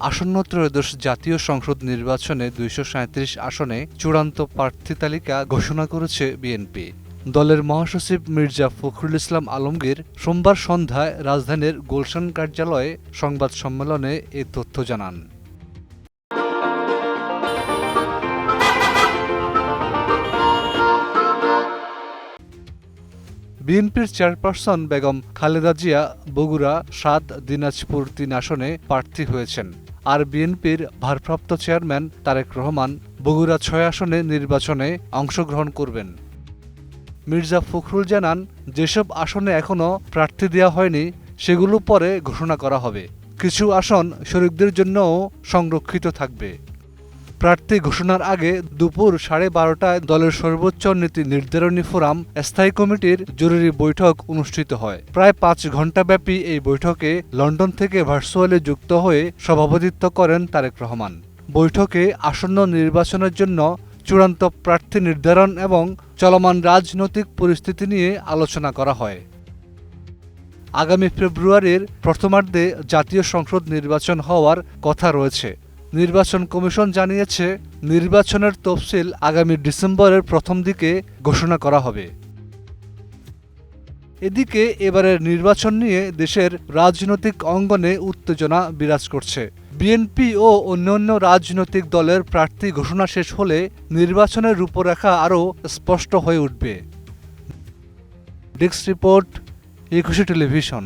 আসন্ন ত্রয়োদশ জাতীয় সংসদ নির্বাচনে দুইশো সাঁইত্রিশ আসনে চূড়ান্ত প্রার্থী তালিকা ঘোষণা করেছে বিএনপি। দলের মহাসচিব মির্জা ফখরুল ইসলাম আলমগীর সোমবার সন্ধ্যায় রাজধানীর গুলশান কার্যালয়ে সংবাদ সম্মেলনে এ তথ্য জানান। বিএনপির চেয়ারপারসন বেগম খালেদা জিয়া বগুড়া সাত দিনাজপুর তিন আসনে প্রার্থী হয়েছেন। আর বিএনপির ভারপ্রাপ্ত চেয়ারম্যান তারেক রহমান বগুড়া ছয় আসনে নির্বাচনে অংশগ্রহণ করবেন। মির্জা ফখরুল জানান, যেসব আসনে এখনও প্রার্থী দেওয়া হয়নি, সেগুলো পরে ঘোষণা করা হবে। কিছু আসন শরিকদের জন্যও সংরক্ষিত থাকবে। প্রার্থী ঘোষণার আগে দুপুর সাড়ে বারোটায় দলের সর্বোচ্চ নীতি নির্ধারণী ফোরাম স্থায়ী কমিটির জরুরি বৈঠক অনুষ্ঠিত হয়। প্রায় পাঁচ ঘণ্টাব্যাপী এই বৈঠকে লন্ডন থেকে ভার্চুয়ালি যুক্ত হয়ে সভাপতিত্ব করেন তারেক রহমান। বৈঠকে আসন্ন নির্বাচনের জন্য চূড়ান্ত প্রার্থী নির্ধারণ এবং চলমান রাজনৈতিক পরিস্থিতি নিয়ে আলোচনা করা হয়। আগামী ফেব্রুয়ারির প্রথমার্ধে জাতীয় সংসদ নির্বাচন হওয়ার কথা রয়েছে। নির্বাচন কমিশন জানিয়েছে, নির্বাচনের তফসিল আগামী ডিসেম্বরের প্রথম দিকে ঘোষণা করা হবে। এদিকে এবারের নির্বাচন নিয়ে দেশের রাজনৈতিক অঙ্গনে উত্তেজনা বিরাজ করছে। বিএনপি ও অন্যান্য রাজনৈতিক দলের প্রার্থী ঘোষণা শেষ হলে নির্বাচনের রূপরেখা আরও স্পষ্ট হয়ে উঠবে। Desk report, Ekushey television.